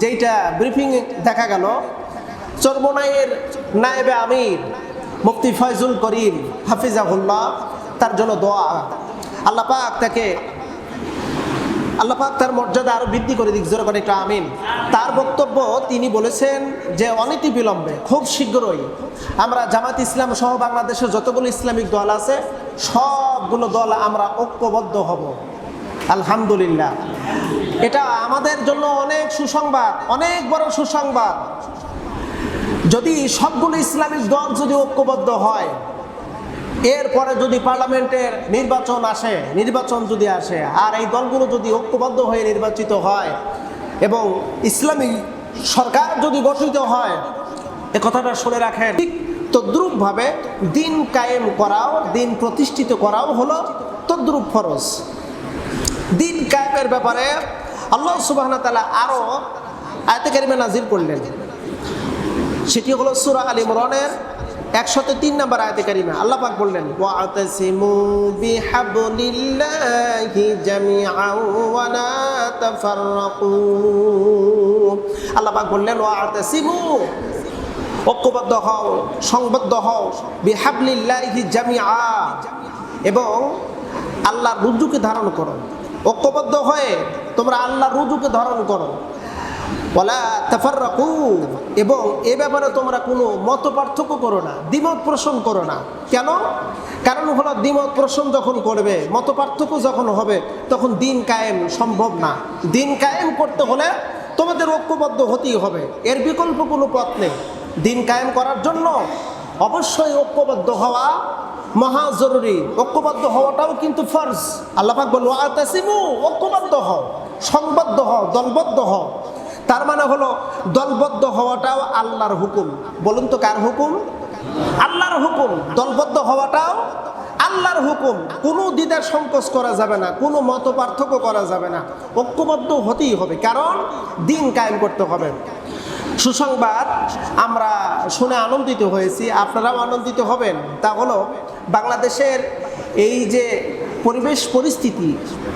যেইটা ব্রিফিং দেখা গেল, চরমোনাইয়ের নায়েবে আমির মুফতি ফয়জুল করিম হাফিজাহুল্লাহ, তার জন্য দোয়া। আল্লাহ পাক তাকে, আল্লাহ পাক তার মর্যাদা আরও বৃদ্ধি করে দিক, জোরে করে একটা আমিন। তার বক্তব্য তিনি বলেছেন যে অনীতি বিলম্বে, খুব শীঘ্রই আমরা জামাত ইসলাম সহ বাংলাদেশের যতগুলো ইসলামিক দল আছে, সবগুলো দল আমরা ঐক্যবদ্ধ হব। আলহামদুলিল্লাহ। এটা আমাদের জন্য অনেক সুসংবাদ, অনেক বড় সুসংবাদ। যদি সবগুলো ইসলামিক দল যদি ঐক্যবদ্ধ হয়, এরপরে যদি পার্লামেন্টের নির্বাচন আসে, নির্বাচন যদি আসে, আর এই দলগুলো যদি ঐক্যবদ্ধ হয়ে নির্বাচিত হয়, এবং ইসলামী সরকার যদি গঠিত হয়, এ কথাটা শুনে রাখেন, ঠিক তদ্রুপভাবে দিন কায়েম করাও, দিন প্রতিষ্ঠিত করাও হলো তদ্রুপ ফরজ। দিন কায়েমের ব্যাপারে আল্লাহ সুবাহ তালা আরও আয়তে কারিমে নাজির করলেন। সেটি হলো সুরা আলী ইমরানের একশত তিন নম্বর আয়তে কারিমা। আল্লাহ পাক বললেন আল্লাহ পাক বললেন ঐক্যবদ্ধ হও, সংবদ্ধ হও, বিহাবলিল্লাহি জামিআ। এবং আল্লাহর রুজুকে ধারণ করো। ঐক্যবদ্ধ হয়ে তোমরা আল্লাহ রুজুকে ধারণ করো। এবং এ ব্যাপারে তোমরা কোনো মত পার্থক্য করো না, দ্বিমত পোষণ করো না। কেন? কারণ হলো দ্বিমত পোষণ যখন করবে, মত পার্থক্য যখন হবে, তখন দিন কায়েম সম্ভব না। দিন কায়েম করতে হলে তোমাদের ঐক্যবদ্ধ হতেই হবে, এর বিকল্প কোনো পথ নেই। দিন কায়েম করার জন্য অবশ্যই ঐক্যবদ্ধ হওয়া মহা জরুরি ঐক্যবদ্ধ হওয়াটাও কিন্তু ফরজ। আল্লাহাক বলল আতাসিমু ঐক্যবদ্ধ হও, সংবদ্ধ হও, দলবদ্ধ হও। তার মানে হলো, দলবদ্ধ হওয়াটাও আল্লাহর হুকুম। বলুন তো কার হুকুম? আল্লাহর হুকুম। দলবদ্ধ হওয়াটাও আল্লাহর হুকুম। কোনো দ্বিধার সংকোচ করা যাবে না, কোনো মত পার্থক্য করা যাবে না। ঐক্যবদ্ধ হতেই হবে, কারণ দিন কায়েম করতে হবে। সুসংবাদ, আমরা শুনে আনন্দিত হয়েছি। আপনারাও আনন্দিত হবেন। তা হলো, বাংলাদেশের এই যে পরিবেশ পরিস্থিতি,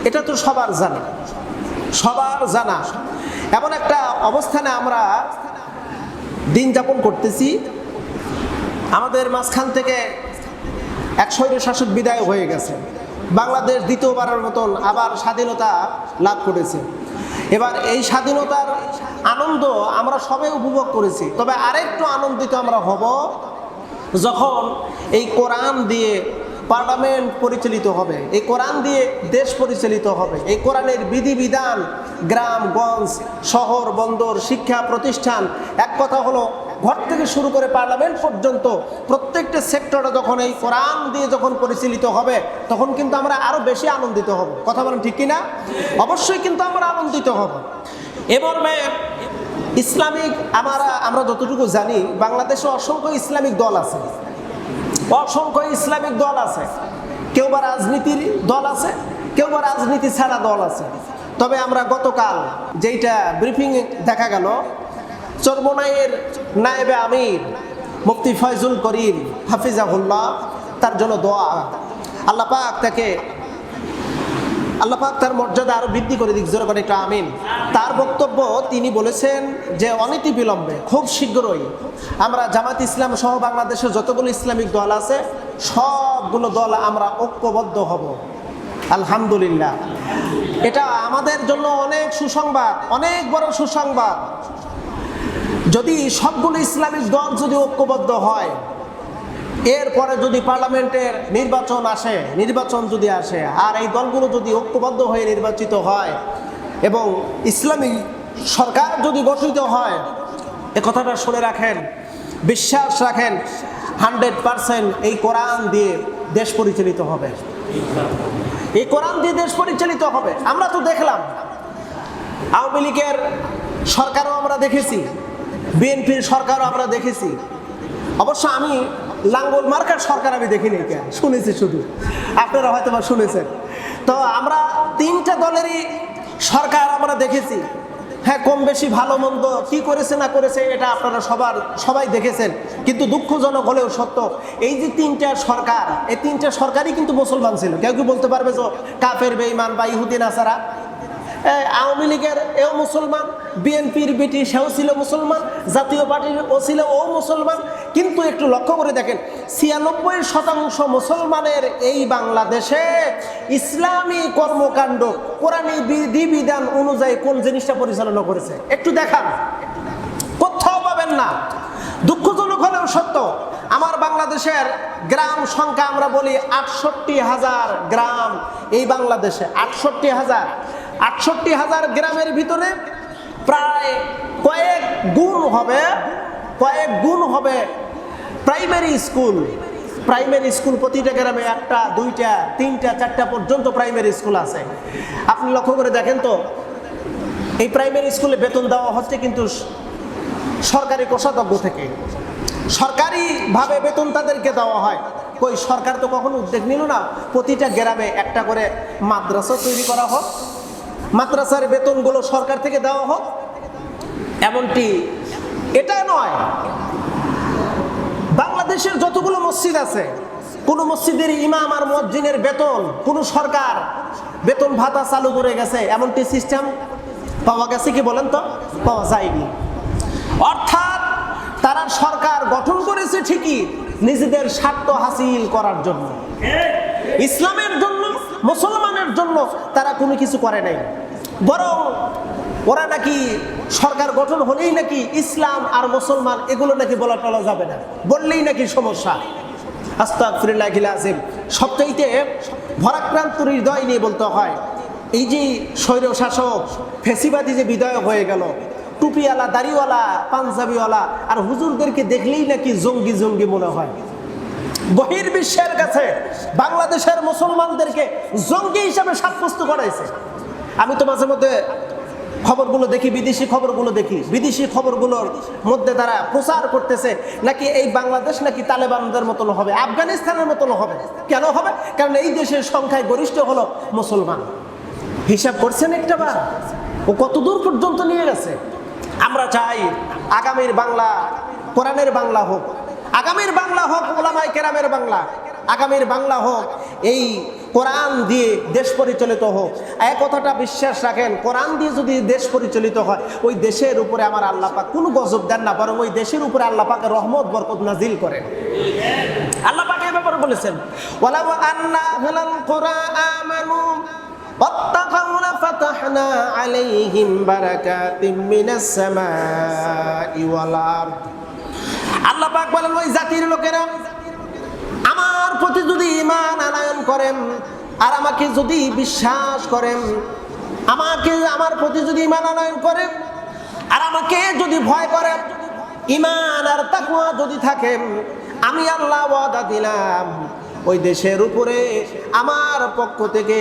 এটা তো সবার জানা। সবার জানা। এমন একটা অবস্থানে আমরা দিন যাপন করতেছি। আমাদের মাঝখান থেকে এক স্বৈর শাসক বিদায় হয়ে গেছে। বাংলাদেশ দ্বিতীয়বারের মতন আবার স্বাধীনতা লাভ করেছে। এবার এই স্বাধীনতার আনন্দ আমরা সবাই উপভোগ করেছি। তবে আরেকটু আনন্দিত আমরা হব যখন এই কোরআন দিয়ে পার্লামেন্ট পরিচালিত হবে, এই কোরআন দিয়ে দেশ পরিচালিত হবে, এই কোরআনের বিধিবিধান গ্রামগঞ্জ শহর, বন্দর, শিক্ষা প্রতিষ্ঠান, এক কথা হলো ঘর থেকে শুরু করে পার্লামেন্ট পর্যন্ত প্রত্যেকটা সেক্টরে যখন এই কোরআন দিয়ে যখন পরিচালিত হবে, তখন কিন্তু আমরা আরও বেশি আনন্দিত হব। কথা বলেন ঠিক কিনা? অবশ্যই কিন্তু আমরা আনন্দিত হব। এবার ইসলামিক, আমরা আমরা যতটুকু জানি, বাংলাদেশে অসংখ্য ইসলামিক দল আছে। অসংখ্য ইসলামিক দল আছে। কেউ বা রাজনীতির দল আছে, কেউ বা রাজনীতি ছাড়া দল আছে। তবে আমরা গতকাল যেইটা ব্রিফিং দেখা গেল, চরমোনাইয়ের নায়েবে আমির মুফতি ফয়জুল করিম হাফিজাহুল্লাহ তার জন্য দোয়া। আল্লাহ পাক তাকে আল্লাহ পাক তার মর্যাদা আরও বৃদ্ধি করে দিক, জোরে করে আমিন। তার বক্তব্য তিনি বলেছেন যে অনীতি বিলম্বে, খুব শীঘ্রই আমরা জামাত ইসলাম সহ বাংলাদেশের যতগুলো ইসলামিক দল আছে, সবগুলো দল আমরা ঐক্যবদ্ধ হব। আলহামদুলিল্লাহ। এটা আমাদের জন্য অনেক সুসংবাদ, অনেক বড় সুসংবাদ। যদি সবগুলো ইসলামিক দল যদি ঐক্যবদ্ধ হয় এরপরে যদি পার্লামেন্টের নির্বাচন আসে, নির্বাচন যদি আসে, আর এই দলগুলো যদি ঐক্যবদ্ধ হয়ে নির্বাচিত হয় এবং ইসলামী সরকার যদি গঠিত হয়, এ কথাটা শুনে রাখেন, বিশ্বাস রাখেন, হান্ড্রেড পারসেন্ট এই কোরআন দিয়ে দেশ পরিচালিত হবে। এই কোরআন দিয়ে দেশ পরিচালিত হবে। আমরা তো দেখলাম, আওয়ামী লীগের সরকারও আমরা দেখেছি, বিএনপির সরকারও আমরা দেখেছি। অবশ্য আমি লাঙ্গল মার্কার সরকার আমি দেখিনি কেন শুনেছি শুধু। আপনারা হয়তো বা শুনেছেন। তো আমরা তিনটা দলেরই সরকার আমরা দেখেছি। হ্যাঁ কম বেশি ভালো মন্দ কি করেছে না করেছে এটা আপনারা সবার, সবাই দেখেছেন। কিন্তু দুঃখজনক হলেও সত্য, এই যে তিনটা সরকার, এই তিনটা সরকারই কিন্তু মুসলমান ছিল। কেউ কি বলতে পারবে যে কাফের বেইমান বা ইহুদিন আসারা আওয়ামী লীগের এও মুসলমান, বিএনপির বেটি সেও ছিল মুসলমান, জাতীয় পার্টির ও ছিল ও মুসলমান। কিন্তু একটু লক্ষ্য করে দেখেন, ছিয়ানব্বই শতাংশ মুসলমানের এই বাংলাদেশে ইসলামী কর্মকাণ্ড, কোরআনী বিধিবিধান অনুযায়ী কোন জিনিসটা পরিচালনা করেছে? একটু দেখান। কোথাও পাবেন না। দুঃখজনক হলেও সত্য, আমার বাংলাদেশের গ্রাম সংখ্যা আমরা বলি আটষট্টি হাজার গ্রাম। এই বাংলাদেশে আটষট্টি হাজার। আটষট্টি হাজার গ্রামের ভিতরে প্রায় কয়েক গুণ হবে, কয়েক গুণ হবে প্রাইমারি স্কুল প্রাইমারি স্কুল প্রতিটা গ্রামে একটা, দুইটা, তিনটা, চারটা পর্যন্ত প্রাইমারি স্কুল আছে। আপনি লক্ষ্য করে দেখেন তো, এই প্রাইমারি স্কুলে বেতন দেওয়া হচ্ছে কিন্তু সরকারি কোষাধ্যক্ষ থেকে। সরকারিভাবে বেতন তাদেরকে দেওয়া হয়। কই, সরকার তো কখনো উদ্যোগ নিল না। প্রতিটা গ্রামে একটা করে মাদ্রাসা তৈরি করা হোক মাদ্রাসার বেতনগুলো সরকার থেকে দেওয়া হোক, এমনটি এটা নয়। বাংলাদেশের যতগুলো মসজিদ আছে, কোন মসজিদের ইমাম আর মসজিদের বেতন, কোন সরকার বেতন ভাতা চালু করে গেছে, এমনটি সিস্টেম পাওয়া গেছে কি বলেন তো? পাওয়া যায়নি। অর্থাৎ তারা সরকার গঠন করেছে ঠিকই নিজেদের স্বার্থ হাসিল করার জন্য। ইসলামের জন্য মুসলমানের জন্য তারা কোনো কিছু করে নাই। বরং ওরা নাকি সরকার গঠন হলেই নাকি ইসলাম আর মুসলমান এগুলো নাকি বলা টলা যাবে না। বললেই নাকি সমস্যা। আস্তাগফিরুল্লাহ আজিম সবচাইতে ভরাক্রান্ত হৃদয় নিয়ে বলতে হয়, এই যে স্বৈর শাসক ফেসিবাদী যে বিধায়ক হয়ে গেল, টুপিওয়ালা, দাড়িওয়ালা, পাঞ্জাবিওয়ালা, আর হুজুরদেরকে দেখলেই নাকি জঙ্গি জঙ্গি মনে হয়। বহির্বিশ্বের কাছে বাংলাদেশের মুসলমানদেরকে জঙ্গি হিসাবে সাব্যস্ত করাইছে। আমি তো মাঝে মধ্যে খবরগুলো দেখি, বিদেশি খবরগুলো দেখি। বিদেশি খবরগুলোর মধ্যে তারা প্রচার করতেছে নাকি এই বাংলাদেশ নাকি তালেবানদের মতন হবে, আফগানিস্তানের মতন হবে। কেন হবে? কারণ এই দেশের সংখ্যায় গরিষ্ঠ হলো মুসলমান। হিসাব করছেন একটা বার। ও কত দূর পর্যন্ত নিয়ে গেছে? আমরা চাই আগামীর বাংলা, কোরআনের বাংলা হোক। আগামীর বাংলা হোক ওলামাই কেরামের বাংলা আগামীর বাংলা হোক এই কোরআন দিয়ে দেশ পরিচালিত হোক এক কথাটা বিশ্বাস রাখেন কোরআন দিয়ে যদি দেশ পরিচালিত হয় ওই দেশের উপরে আমার আল্লাহ পাক কোনো গজব দেন না বরং ওই দেশের উপরে আল্লাহ পাকে রহমত বরকত নাজিল করেন আল্লাহ পাকে এই ব্যাপারে বলেছেন ওয়ালাউ আন্না আহলাল কুরআ আমানু واتقوا لفتحنا عليهم بركات من السماء والأرض আল্লাহ পাক বলেন, ওই জাতির লোকেরা আমার প্রতি যদি ইমান আনায়ন করেন আর আমাকে যদি বিশ্বাস করেন, আমাকে, আমার প্রতি যদি ইমান আনায়ন করেন আর আমাকে যদি ভয় করেন ইমান আর তাকুয়া যদি থাকেন, আমি আল্লাহ ওয়াদা দিলাম, ওই দেশের উপরে আমার পক্ষ থেকে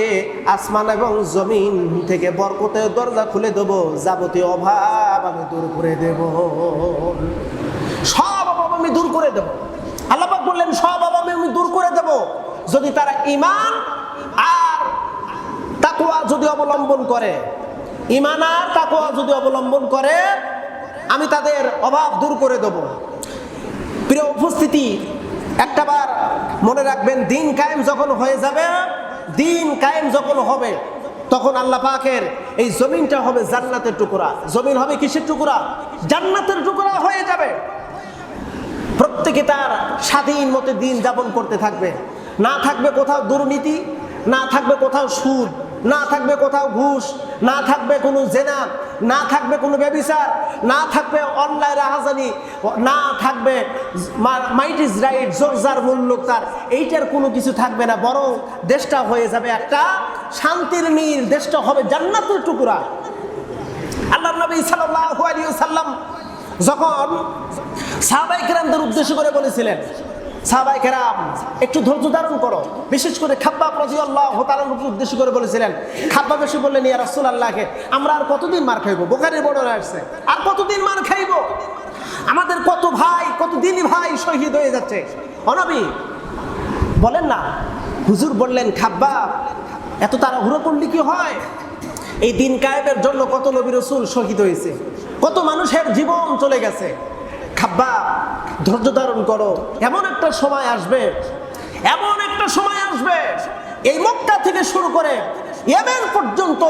আসমান এবং জমিন থেকে বরকতের দরজা খুলে দেবো, যাবতীয় অভাব আমি দূর করে দেব সব অভাব আমি দূর করে দেব। আল্লাপাক বললেন, সব অভাব আমি দূর করে দেব। যদি তারা ইমান আর তাকুয়া যদি অবলম্বন করে ইমান আর তাকুয়া যদি অবলম্বন করে, আমি তাদের অভাব দূর করে দেব। প্রিয় উপস্থিতি একটাবার মনে রাখবেন, দিন কায়েম যখন হয়ে যাবে, দিন কায়েম যখন হবে, তখন আল্লাহ পাকের এই জমিনটা হবে জান্নাতের টুকরা। জমিন হবে কিসের টুকরা? জান্নাতের টুকরা হয়ে যাবে। প্রত্যেকে তার স্বাধীন মতে দিন যাপন করতে থাকবে। না থাকবে কোথাও দুর্নীতি, না থাকবে কোথাও সুদ, না থাকবে কোথাও ঘুষ, না থাকবে কোনো জেনা, না থাকবে কোনো ব্যবিচার, না থাকবে অনলাইন রাহাজানি, না থাকবে মাইট ইজ রাইট জোরজার মূল্য তার। এইটার কোনো কিছু থাকবে না, বরং দেশটা হয়ে যাবে একটা শান্তির নীল। দেশটা হবে জান্নাতের টুকুরা। আল্লাহ নবী সাল্লাম যখন সাহাবাই কেরামদের উদ্দেশ্য করে বলেছিলেন সাহাবাই কেরাম, একটু ধৈর্য ধারণ করো। বিশেষ করে খাব্বা প্রতি আল্লাহ তালার উদ্দেশ্য করে বলেছিলেন খাব্বা বেশি বললেন, ইয়া রাসুল আল্লাহকে আমরা আর কতদিন মার খাইবো? বোকারির বড় আসছে, আর কতদিন মার খাইবো? আমাদের কত ভাই, কত দিনই ভাই শহীদ হয়ে যাচ্ছে। অনবী বলেন না, হুজুর বললেন খাব্বা এত তারা হুড়ো করলে কি হয়? এই দিন কায়েবের জন্য কত নবী রসুল শহীদ হয়েছে? কত মানুষের জীবন চলে গেছে। খাব্বা, ধৈর্য ধারণ করো। এমন একটা সময় আসবে, এমন একটা সময় আসবে। এই মক্কা থেকে শুরু করে এমন পর্যন্ত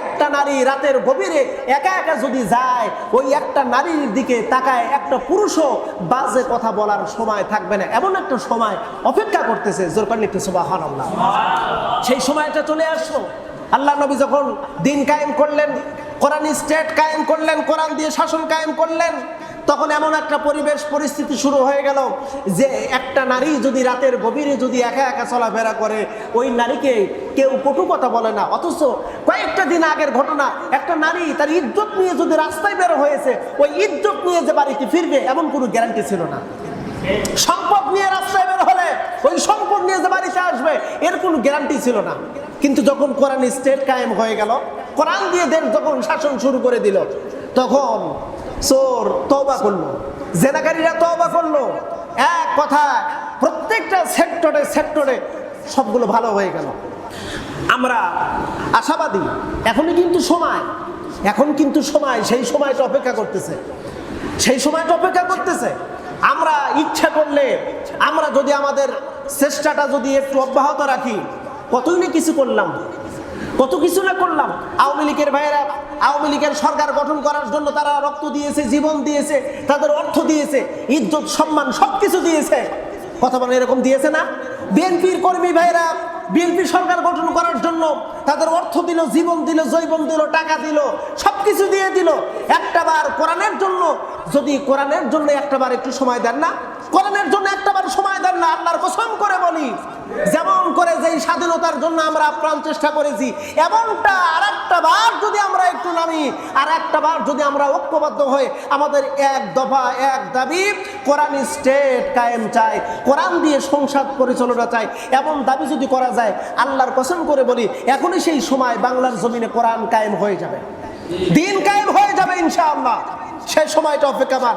একটা নারী রাতের গভীরে একা একা যদি যায়, ওই একটা নারীর দিকে তাকায় একটা পুরুষও বাজে কথা বলার সময় থাকবে না। এমন একটা সময় অপেক্ষা করতেছে জোরকার একটু সুবাহান সেই সময়টা চলে আসলো। আল্লাহ নবী যখন দিন কায়েম করলেন কোরআন স্টেট কায়েম করলেন, কোরআন দিয়ে শাসন কায়েম করলেন। তখন এমন একটা পরিবেশ, পরিস্থিতি শুরু হয়ে গেল যে একটা নারী যদি রাতের গভীরে যদি একা একা চলাফেরা করে, ওই নারীকে কেউ কটু কথা বলে না। অথচ কয়েকটা দিন আগের ঘটনা, একটা নারী তার ইজ্জত নিয়ে যদি রাস্তায় বের হয়েছে, ওই ইজ্জত নিয়ে যে বাড়িতে ফিরবে এমন কোনো গ্যারান্টি ছিল না। সম্পদ নিয়ে রাস্তায় বের হলে ওই সম্পদ নিয়ে যে বাড়িতে আসবে, এর কোনো গ্যারান্টি ছিল না। কিন্তু যখন কোরআন স্টেট কায়েম হয়ে গেল কোরআন দিয়ে দেশ যখন শাসন শুরু করে দিল, তখন চোর তওবা করল, জেনাকারীরা তওবা করল। এক কথা, প্রত্যেকটা সেক্টরে সেক্টরে সবগুলো ভালো হয়ে গেল। আমরা আশাবাদী, এখনই কিন্তু সময়, এখন কিন্তু সময়, সেই সময়টা অপেক্ষা করতেছে। সেই সময়টা অপেক্ষা করতেছে। আমরা ইচ্ছা করলে, আমরা যদি আমাদের চেষ্টাটা যদি একটু অব্যাহত রাখি, কতই না কিছু করলাম। কত কিছু না করলাম। আওয়ামী লীগের ভাইয়েরা, আওয়ামী লীগের সরকার গঠন করার জন্য তারা রক্ত দিয়েছে, জীবন দিয়েছে, তাদের অর্থ দিয়েছে, ইজ্জত, সম্মান সব কিছু দিয়েছে। কথা বলে এরকম দিয়েছে না? বিএনপির কর্মী ভাইয়েরা, বিএনপি সরকার গঠন করার জন্য তাদের অর্থ দিল, জীবন দিল, জৈবন দিল, টাকা দিল সব কিছু দিয়ে দিল। একটা বার কোরআনের জন্য, যদি কোরআনের জন্য একটা বার একটু সময় দেন না, কোরআনের জন্য একটা বার সময় দেন না, আল্লাহর কসম করে বলি। যেমন করে যেই স্বাধীনতার জন্য আমরা আপ্রাণ চেষ্টা করেছি, এমনটা আর একটা বার যদি আমরা একটু নামি আর একটা বার যদি আমরা ঐক্যবদ্ধ হয়ে আমাদের এক দফা, এক দাবি, কোরআন স্টেট কায়েম চাই, কোরআন দিয়ে সংসদ পরিচালনা চাই, এমন দাবি যদি করা যায়, আল্লাহর কসম করে বলি, এখনই সেই সময় বাংলার জমিনে কোরআন কায়েম হয়ে যাবে। দিন কায়েম হয়ে যাবে ইনশাআল্লাহ। সেই সময়টা অপেক্ষামান